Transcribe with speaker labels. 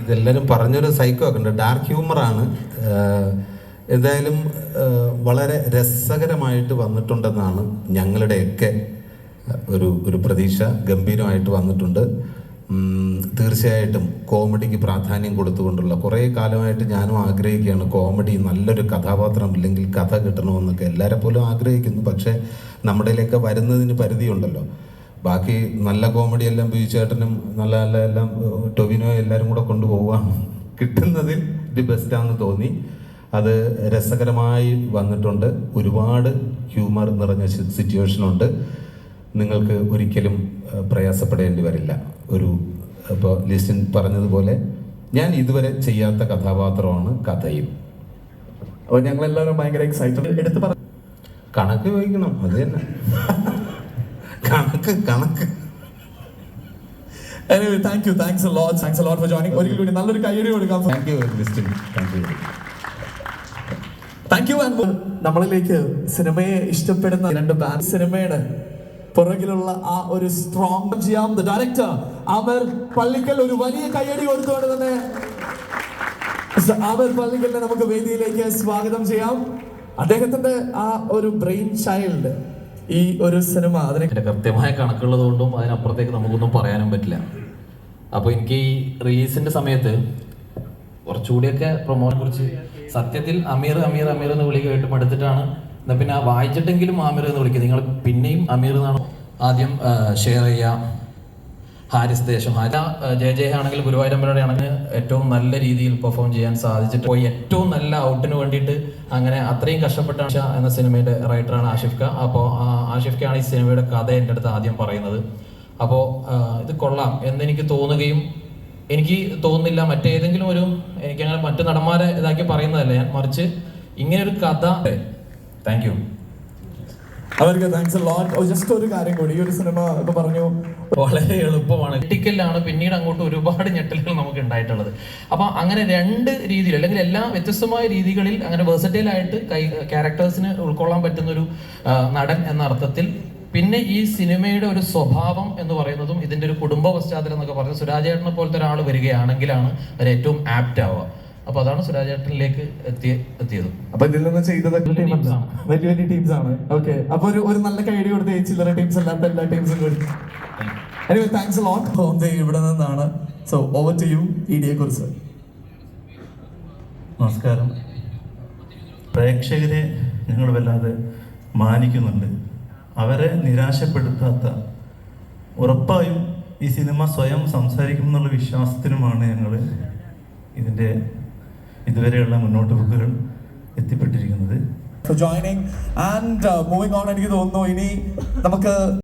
Speaker 1: ഇതെല്ലാവരും പറഞ്ഞൊരു സൈക്കോ ഒക്കെ ഉണ്ട്. ഡാർക്ക് ഹ്യൂമറാണ് എന്തായാലും വളരെ രസകരമായിട്ട് വന്നിട്ടുണ്ടെന്നാണ് ഞങ്ങളുടെയൊക്കെ ഒരു ഒരു പ്രതീക്ഷ ഗംഭീരമായിട്ട് വന്നിട്ടുണ്ട്. തീർച്ചയായിട്ടും കോമഡിക്ക് പ്രാധാന്യം കൊടുത്തുകൊണ്ടുള്ള കുറേ കാലമായിട്ട് ഞാനും ആഗ്രഹിക്കുകയാണ് കോമഡി നല്ലൊരു കഥാപാത്രം ഇല്ലെങ്കിൽ കഥ കിട്ടണമെന്നൊക്കെ. എല്ലാവരെ പോലും ആഗ്രഹിക്കുന്നു. പക്ഷേ നമ്മുടെയിലൊക്കെ വരുന്നതിന് പരിധിയുണ്ടല്ലോ. ബാക്കി നല്ല കോമഡി എല്ലാം ബീച്ചേട്ടനും നല്ല നല്ല എല്ലാം ടൊവിനോ എല്ലാവരും കൂടെ കൊണ്ടുപോവുകയാണ്. കിട്ടുന്നതിൽ ഇത് ബെസ്റ്റാണെന്ന് തോന്നി. അത് രസകരമായി വന്നിട്ടുണ്ട്. ഒരുപാട് ഹ്യൂമർ നിറഞ്ഞ സിറ്റുവേഷനുണ്ട് നിങ്ങൾക്ക് ഒരിക്കലും പ്രയാസപ്പെടേണ്ടി വരില്ല. ഒരു ഇപ്പോൾ ലിസ്റ്റിൻ പറഞ്ഞതുപോലെ ഞാൻ ഇതുവരെ ചെയ്യാത്ത കഥാപാത്രമാണ് കഥയും.
Speaker 2: അപ്പോൾ ഞങ്ങളെല്ലാവരും ഭയങ്കര എക്സൈറ്റഡ് എടുത്ത് പറ
Speaker 1: കണക്ക് ചോദിക്കണം അത് തന്നെ. കണക്ക് കണക്ക്.
Speaker 2: Thank you thanks lot thanks lot for joining ഒരിക്കൽ കൂടി നല്ലൊരു കയ്യടി കൊടുക്കാം.
Speaker 1: Thank you Listin thank you
Speaker 2: thank you and നമ്മളിലേക്ക് സിനിമയെ ഇഷ്ടപ്പെടുന്ന രണ്ട് ബാൻഡ് സിനിമയുടെ പുറകിലുള്ള ആ ഒരു സ്ട്രോങ് ചെയ്യാം ഡയറക്ടർ അമർ പള്ളിക്കൽ ഒരു വലിയ കയ്യടി കൊടുത്തുകൊണ്ട് തന്നെ ആമർ പള്ളിക്കലിനെ നമുക്ക് വേദിയിലേക്ക് സ്വാഗതം ചെയ്യാം. അദ്ദേഹത്തിന്റെ ആ ഒരു ബ്രെയിൻ ചൈൽഡ് ഈ ഒരു സിനിമ അതിനെ
Speaker 3: കൃത്യമായ കണക്കുള്ളത് കൊണ്ടും അതിനപ്പുറത്തേക്ക് നമുക്കൊന്നും പറയാനും പറ്റില്ല. അപ്പോൾ എനിക്ക് ഈ റിലീസിന്റെ സമയത്ത് കുറച്ചുകൂടിയൊക്കെ പ്രൊമോഷനെ കുറിച്ച് സത്യത്തിൽ അമീർ അമീർ അമീർ എന്ന് വിളി കേട്ട് മടുത്തിട്ടാണ്. എന്നാൽ പിന്നെ വായിച്ചിട്ടെങ്കിലും അമീർ എന്ന് വിളിക്കുക. നിങ്ങൾ പിന്നെയും അമീർ എന്നാണ് ആദ്യം ഷെയർ ചെയ്യുക. ഹാരിസ് ദേശം. ഹാരി ജയ ജയ ആണെങ്കിൽ ഗുരുവായൂരമ്പലയുടെ ആണെങ്കിൽ ഏറ്റവും നല്ല രീതിയിൽ പെർഫോം ചെയ്യാൻ സാധിച്ചിട്ട് പോയി. ഏറ്റവും നല്ല ഔട്ടിന് വേണ്ടിയിട്ട് അങ്ങനെ അത്രയും കഷ്ടപ്പെട്ട എന്ന സിനിമയുടെ റൈറ്ററാണ് ആഷിഫ് ഖ. അപ്പോൾ ആഷിഫ് ഖാണ് ഈ സിനിമയുടെ കഥ എന്റെ അടുത്ത് ആദ്യം പറയുന്നത്. അപ്പോൾ ഇത് കൊള്ളാം എന്നെനിക്ക് തോന്നുകയും എനിക്ക് തോന്നുന്നില്ല മറ്റേതെങ്കിലും ഒരു എനിക്കങ്ങനെ മറ്റു നടന്മാരെ ഇതാക്കി പറയുന്നതല്ല ഞാൻ. മറിച്ച് ഇങ്ങനെ ഒരു കഥ. താങ്ക് യു
Speaker 2: അവർക്ക് താങ്ക്സ് ലോട്ട് ജസ്റ്റ് ഒരു കാര്യം കൂടി. ഈ ഒരു സിനിമ ഇപ്പൊ പറഞ്ഞു
Speaker 3: വളരെ എളുപ്പമാണ്. ഞെട്ടിക്കലാണ് പിന്നീട് അങ്ങോട്ട് ഒരുപാട് ഞെട്ടലുകൾ നമുക്ക് ഉണ്ടായിട്ടുള്ളത്. അപ്പൊ അങ്ങനെ രണ്ട് രീതിയിൽ അല്ലെങ്കിൽ എല്ലാ വ്യത്യസ്തമായ രീതികളിൽ അങ്ങനെ വേഴ്സറ്റൈൽ ആയിട്ട് ക്യാരക്ടേഴ്സിന് ഉൾക്കൊള്ളാൻ പറ്റുന്ന ഒരു നടൻ എന്ന അർത്ഥത്തിൽ പിന്നെ ഈ സിനിമയുടെ ഒരു സ്വഭാവം എന്ന് പറയുന്നതും ഇതിന്റെ ഒരു കുടുംബ പശ്ചാത്തലം എന്നൊക്കെ പറയുന്നത് സുരാജേട്ടനെ പോലത്തെ ഒരാൾ വരികയാണെങ്കിലാണ് അത് ഏറ്റവും ആപ്റ്റ് ആവുക. അപ്പൊ അതാണ് സുരാജേട്ടനിലേക്ക് എത്തിയ എത്തിയത്.
Speaker 2: അപ്പൊ ഇതിൽ നിന്ന് ചെയ്തത് വലിയ വലിയ ടീംസ് ആണ്. ഓക്കെ അപ്പൊ ഒരു ഒരു നല്ല കൈഡി കൊടുത്ത് ചില്ലറ ടീംസ് അല്ലാത്ത എല്ലാ ടീംസും കൂടി. എനിവേ താങ്ക്സ് ലോട്ട് ഹോം ഇവിടെ നിന്നാണ്. സോ ഓവർ ടു യു ഇഡിയെ കുറിച്ച്.
Speaker 4: നമസ്കാരം. പ്രേക്ഷകരെ ഞങ്ങൾ വല്ലാതെ മാനിക്കുന്നുണ്ട്. അവരെ നിരാശപ്പെടുത്താത്ത ഉറപ്പായും ഈ സിനിമ സ്വയം സംസാരിക്കും എന്നുള്ള വിശ്വാസത്തിനുമാണ് ഞങ്ങൾ ഇതിന്റെ ഇതുവരെയുള്ള മുന്നോട്ട് പോക്കുകൾ എത്തിപ്പെട്ടിരിക്കുന്നത്.
Speaker 2: For joining and moving on എനിക്ക് തോന്നുന്നു ഇനി നമുക്ക്